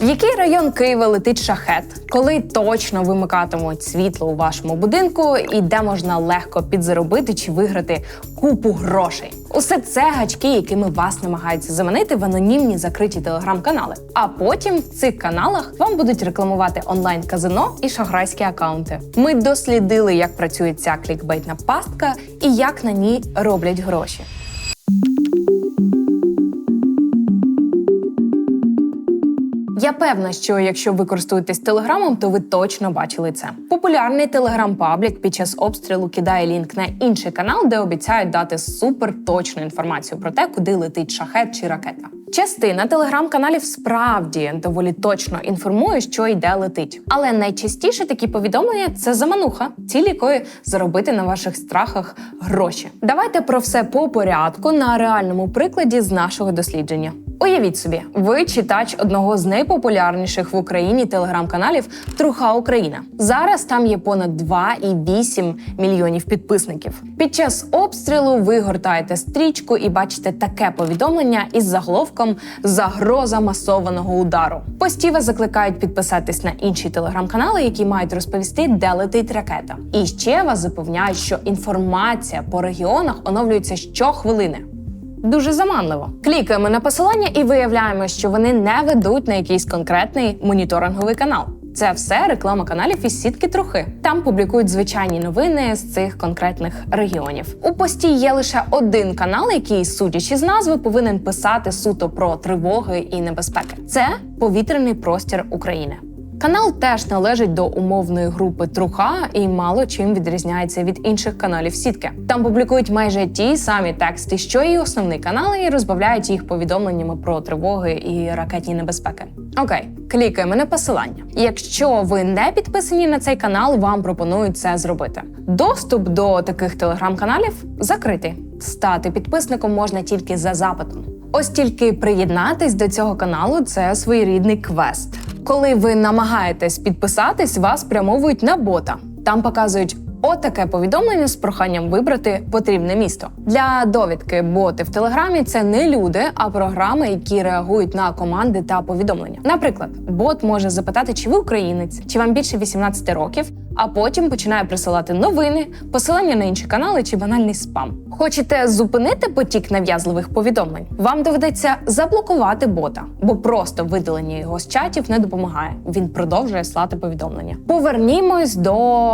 В який район Києва летить шахет? Коли точно вимикатимуть світло у вашому будинку і де можна легко підзаробити чи виграти купу грошей? Усе це гачки, якими вас намагаються заманити в анонімні закриті телеграм-канали. А потім в цих каналах вам будуть рекламувати онлайн-казино і шахрайські акаунти. Ми дослідили, як працює ця клікбейтна пастка і як на ній роблять гроші. Я певна, що якщо ви користуєтесь телеграмом, то ви точно бачили це. Популярний телеграм-паблік під час обстрілу кидає лінк на інший канал, де обіцяють дати суперточну інформацію про те, куди летить шахет чи ракета. Частина телеграм-каналів справді доволі точно інформує, що йде летить. Але найчастіше такі повідомлення це замануха, ціль якої заробити на ваших страхах гроші. Давайте про все по порядку на реальному прикладі з нашого дослідження. Уявіть собі, ви читач одного з найпопулярніших в Україні телеграм-каналів Труха Україна. Зараз там є понад 2,8 мільйонів підписників. Під час обстрілу ви гортаєте стрічку і бачите таке повідомлення із заголовком Загроза масованого удару. Пості закликають підписатись на інші телеграм-канали, які мають розповісти, де летить ракета. І ще вас запевняють, що інформація по регіонах оновлюється щохвилини. Дуже заманливо. Клікаємо на посилання і виявляємо, що вони не ведуть на якийсь конкретний моніторинговий канал. Це все реклама каналів із сітки трохи. Там публікують звичайні новини з цих конкретних регіонів. У пості є лише один канал, який, судячи з назви, повинен писати суто про тривоги і небезпеки. Це повітряний простір України. Канал теж належить до умовної групи Труха і мало чим відрізняється від інших каналів сітки. Там публікують майже ті самі тексти, що і основний канал, і розбавляють їх повідомленнями про тривоги і ракетні небезпеки. Окей, клікаємо на посилання. Якщо ви не підписані на цей канал, вам пропонують це зробити. Доступ до таких телеграм-каналів закритий. Стати підписником можна тільки за запитом. Ось тільки приєднатись до цього каналу це своєрідний квест. Коли ви намагаєтесь підписатись, вас прямовують на бота. Там показують отаке повідомлення з проханням вибрати потрібне місто. Для довідки боти в телеграмі це не люди, а програми, які реагують на команди та повідомлення. Наприклад, бот може запитати, чи ви українець, чи вам більше 18 років, а потім починає присилати новини, посилання на інші канали чи банальний спам. Хочете зупинити потік нав'язливих повідомлень? Вам доведеться заблокувати бота, бо просто видалення його з чатів не допомагає. Він продовжує слати повідомлення. Повернімось до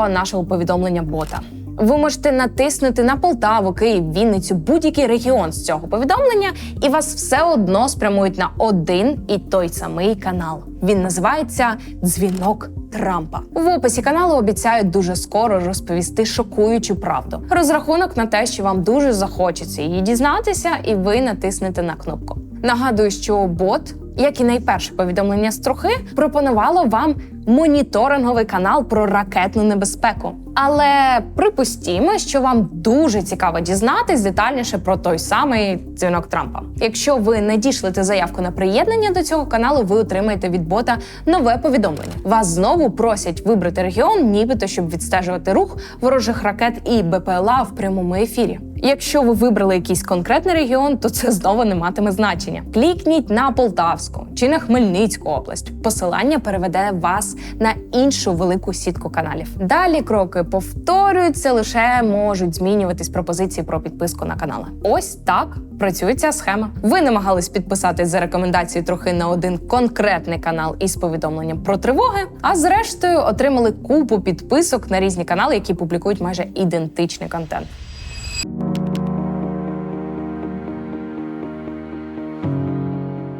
нашого повідомлення бота. Ви можете натиснути на Полтаву, Київ, Вінницю, будь-який регіон з цього повідомлення, і вас все одно спрямують на один і той самий канал. Він називається Дзвінок Трампа. В описі каналу обіцяють дуже скоро розповісти шокуючу правду. Розрахунок на те, що вам дуже захочеться її дізнатися, і ви натиснете на кнопку. Нагадую, що бот, як і найперше повідомлення з трохи, пропонувало вам моніторинговий канал про ракетну небезпеку. Але припустімо, що вам дуже цікаво дізнатись детальніше про той самий дзвінок Трампа. Якщо ви надішлете заявку на приєднання до цього каналу, ви отримаєте від бота нове повідомлення. Вас знову просять вибрати регіон, нібито щоб відстежувати рух ворожих ракет і БПЛА в прямому ефірі. Якщо ви вибрали якийсь конкретний регіон, то це знову не матиме значення. Клікніть на Полтавську чи на Хмельницьку область. Посилання переведе вас на іншу велику сітку каналів. Далі кроки повторюються, лише можуть змінюватись пропозиції про підписку на канали. Ось так працює ця схема. Ви намагались підписатись за рекомендацією трохи на один конкретний канал із повідомленням про тривоги, а зрештою отримали купу підписок на різні канали, які публікують майже ідентичний контент.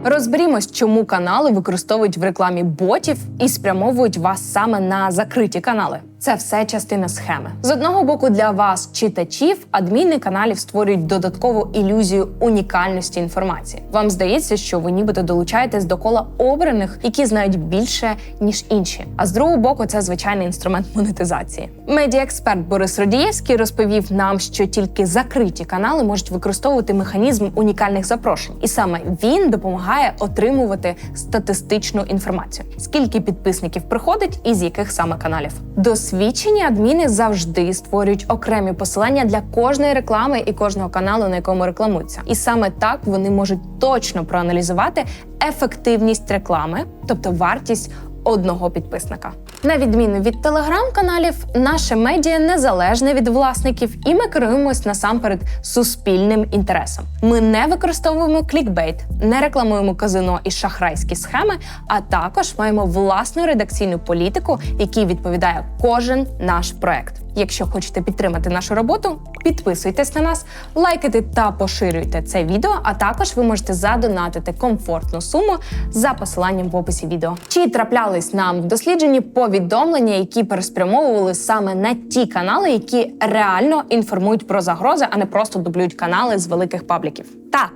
Розберімось, чому канали використовують в рекламі ботів і спрямовують вас саме на закриті канали. Це все частина схеми. З одного боку, для вас, читачів, адміни каналів створюють додаткову ілюзію унікальності інформації. Вам здається, що ви нібито долучаєтесь до кола обраних, які знають більше ніж інші. А з другого боку, це звичайний інструмент монетизації. Медіаексперт Борис Родієвський розповів нам, що тільки закриті канали можуть використовувати механізм унікальних запрошень, і саме він допомагає отримувати статистичну інформацію, скільки підписників приходить і з яких саме каналів. До Досвідчені адміни завжди створюють окремі посилання для кожної реклами і кожного каналу, на якому рекламуються. І саме так вони можуть точно проаналізувати ефективність реклами, тобто вартість одного підписника. На відміну від телеграм-каналів, наше медіа незалежне від власників, і ми керуємось насамперед суспільним інтересом. Ми не використовуємо клікбейт, не рекламуємо казино і шахрайські схеми, а також маємо власну редакційну політику, якій відповідає кожен наш проект. Якщо хочете підтримати нашу роботу, підписуйтесь на нас, лайкайте та поширюйте це відео. А також ви можете задонатити комфортну суму за посиланням в описі відео. Чи траплялись нам в дослідженні повідомлення, які переспрямовували саме на ті канали, які реально інформують про загрози, а не просто дублюють канали з великих пабліків? Так.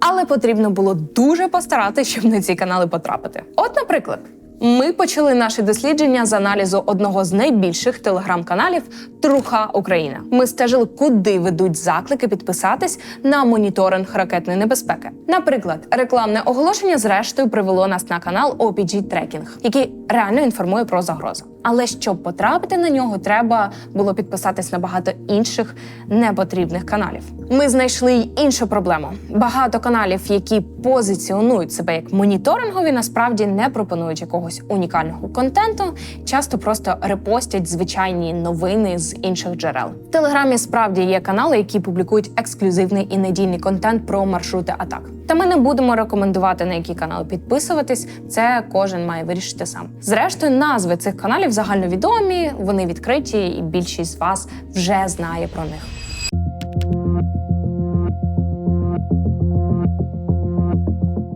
Але потрібно було дуже постаратися, щоб на ці канали потрапити. От, наприклад. Ми почали наше дослідження з аналізу одного з найбільших телеграм-каналів Труха Україна. Ми стежили, куди ведуть заклики підписатись на моніторинг ракетної небезпеки. Наприклад, рекламне оголошення зрештою привело нас на канал OPG Tracking, який реально інформує про загрози. Але щоб потрапити на нього, треба було підписатись на багато інших непотрібних каналів. Ми знайшли й іншу проблему. Багато каналів, які позиціонують себе як моніторингові, насправді не пропонують якогось унікального контенту, часто просто репостять звичайні новини з інших джерел. В телеграмі справді є канали, які публікують ексклюзивний і надійний контент про маршрути атак. Та ми не будемо рекомендувати на які канали підписуватись. Це кожен має вирішити сам. Зрештою, назви цих каналів загальновідомі, вони відкриті, і більшість з вас вже знає про них.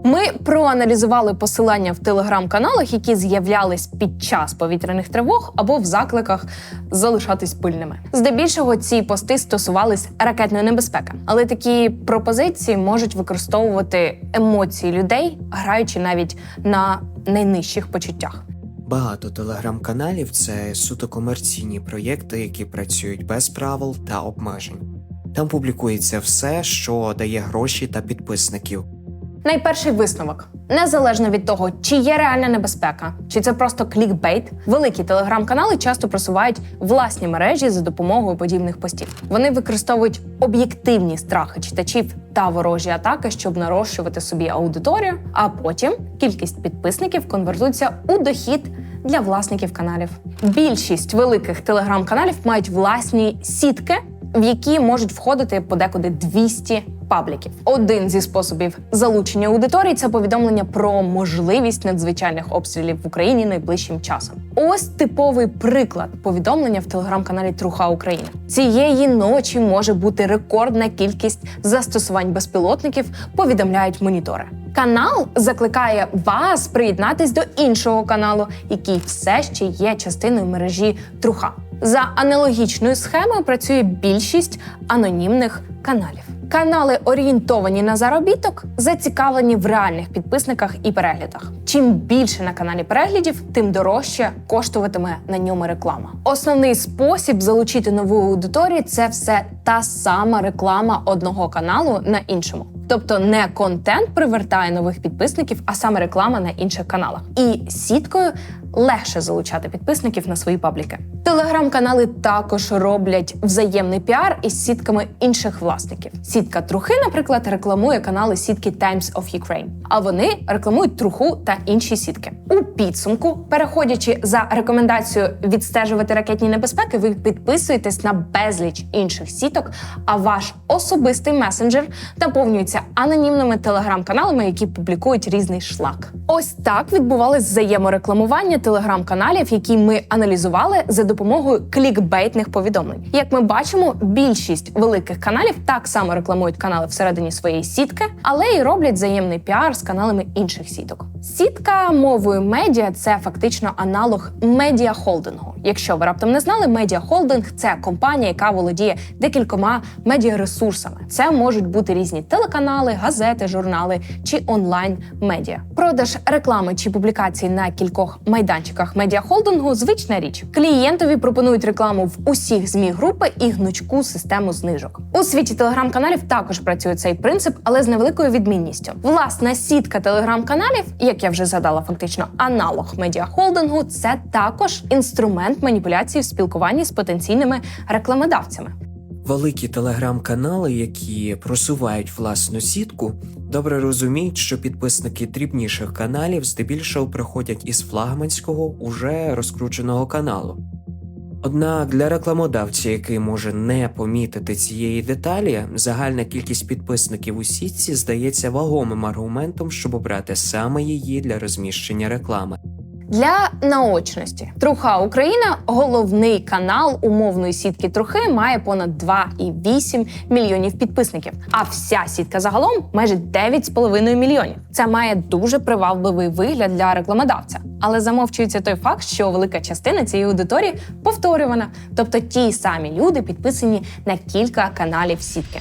Ми проаналізували посилання в телеграм-каналах, які з'являлись під час повітряних тривог або в закликах залишатись пильними. Здебільшого ці пости стосувались ракетної небезпеки, але такі пропозиції можуть використовувати емоції людей, граючи навіть на найнижчих почуттях. Багато телеграм-каналів це суто комерційні проєкти, які працюють без правил та обмежень. Там публікується все, що дає гроші та підписників. Найперший висновок незалежно від того, чи є реальна небезпека, чи це просто клікбейт, великі телеграм-канали часто просувають власні мережі за допомогою подібних постів. Вони використовують об'єктивні страхи читачів та ворожі атаки, щоб нарощувати собі аудиторію. А потім кількість підписників конвертується у дохід. Для власників каналів більшість великих телеграм-каналів мають власні сітки, в які можуть входити подекуди 200 пабліків. Один зі способів залучення аудиторії це повідомлення про можливість надзвичайних обстрілів в Україні найближчим часом. Ось типовий приклад повідомлення в телеграм-каналі Труха Україна. Цієї ночі може бути рекордна кількість застосувань безпілотників. Повідомляють монітори. Канал закликає вас приєднатись до іншого каналу, який все ще є частиною мережі Труха. За аналогічною схемою працює більшість анонімних каналів. Канали, орієнтовані на заробіток, зацікавлені в реальних підписниках і переглядах. Чим більше на каналі переглядів, тим дорожче коштуватиме на ньому реклама. Основний спосіб залучити нову аудиторію це все та сама реклама одного каналу на іншому. Тобто не контент привертає нових підписників, а саме реклама на інших каналах. І сіткою легше залучати підписників на свої пабліки. Телеграм-канали також роблять взаємний піар із сітками інших власників. Сітка Трухи, наприклад, рекламує канали сітки Times of Ukraine, а вони рекламують труху та інші сітки. У підсумку, переходячи за рекомендацією відстежувати ракетні небезпеки, ви підписуєтесь на безліч інших сіток, а ваш особистий месенджер наповнюється анонімними телеграм-каналами, які публікують різний шлак. Ось так відбувалось взаєморекламування телеграм-каналів, які ми аналізували за допомогою клікбейтних повідомлень. Як ми бачимо, більшість великих каналів так само рекламують канали всередині своєї сітки, але й роблять взаємний піар з каналами інших сіток. Сітка мовою медіа це фактично аналог медіахолдингу. Якщо ви раптом не знали, медіахолдинг це компанія, яка володіє декількома медіаресурсами. Це можуть бути різні телеканали, газети, журнали чи онлайн медіа. Продаж реклами чи публікацій на кількох майданчиках медіахолдингу звична річ. Клієнтові пропонують рекламу в усіх змі групи і гнучку систему знижок. У світі телеграм-каналів також працює цей принцип, але з невеликою відмінністю. Власна сітка телеграм-каналів, як я вже згадала, фактично аналог медіахолдингу, це також інструмент маніпуляції в спілкуванні з потенційними рекламодавцями. Великі телеграм-канали, які просувають власну сітку, добре розуміють, що підписники дрібніших каналів здебільшого приходять із флагманського уже розкрученого каналу. Однак для рекламодавця, який може не помітити цієї деталі, загальна кількість підписників у сітці здається вагомим аргументом, щоб обрати саме її для розміщення реклами. Для наочності Труха Україна головний канал умовної сітки Трухи має понад 2,8 мільйонів підписників. А вся сітка загалом майже 9,5 мільйонів. Це має дуже привабливий вигляд для рекламодавця. Але замовчується той факт, що велика частина цієї аудиторії повторювана, тобто ті самі люди підписані на кілька каналів сітки.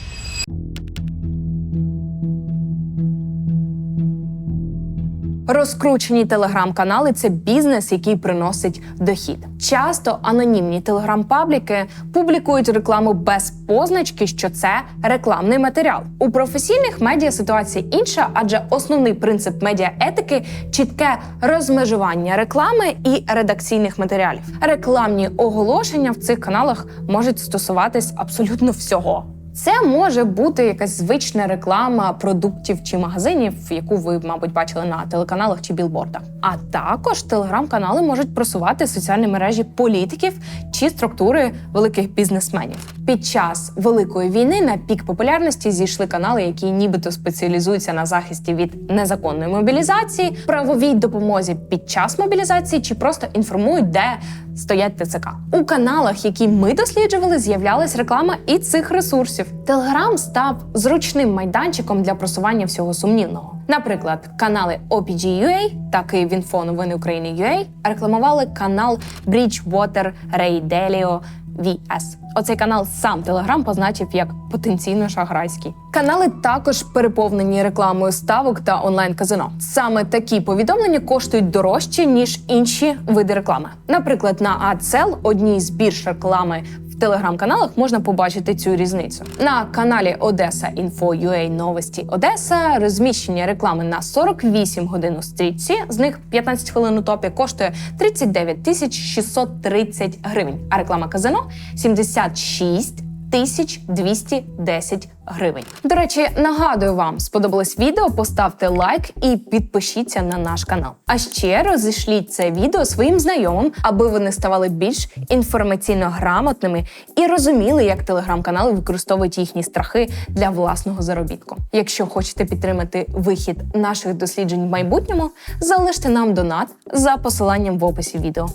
Розкручені телеграм-канали це бізнес, який приносить дохід. Часто анонімні телеграм-пабліки публікують рекламу без позначки, що це рекламний матеріал. У професійних медіа ситуація інша, адже основний принцип медіаетики – чітке розмежування реклами і редакційних матеріалів. Рекламні оголошення в цих каналах можуть стосуватись абсолютно всього. Це може бути якась звична реклама продуктів чи магазинів, яку ви, мабуть, бачили на телеканалах чи білбордах. А також телеграм-канали можуть просувати соціальні мережі політиків чи структури великих бізнесменів. Під час великої війни на пік популярності зійшли канали, які нібито спеціалізуються на захисті від незаконної мобілізації, правовій допомозі під час мобілізації чи просто інформують, де стоять ТЦК. У каналах, які ми досліджували, з'являлась реклама і цих ресурсів. Телеграм став зручним майданчиком для просування всього сумнівного. Наприклад, канали OPG.ua та Київінфо новини України UA рекламували канал Bridgewater Radio VS. Оцей канал сам Телеграм позначив як потенційно шахрайський. Канали також переповнені рекламою ставок та онлайн-казино. Саме такі повідомлення коштують дорожче ніж інші види реклами. Наприклад, на AdSell, одній з більш реклами телеграм-каналах, можна побачити цю різницю. На каналі Одеса Info.ua Новості Одеса розміщення реклами на 48 годин у стрічці, з них 15 хвилин у топі коштує 39 тисяч 630 гривень, а реклама казино 76 тисяч 210 гривень. До речі, нагадую вам, сподобалось відео, поставте лайк і підпишіться на наш канал. А ще розішліть це відео своїм знайомим, аби вони ставали більш інформаційно грамотними і розуміли, як телеграм-канали використовують їхні страхи для власного заробітку. Якщо хочете підтримати вихід наших досліджень в майбутньому, залиште нам донат за посиланням в описі відео.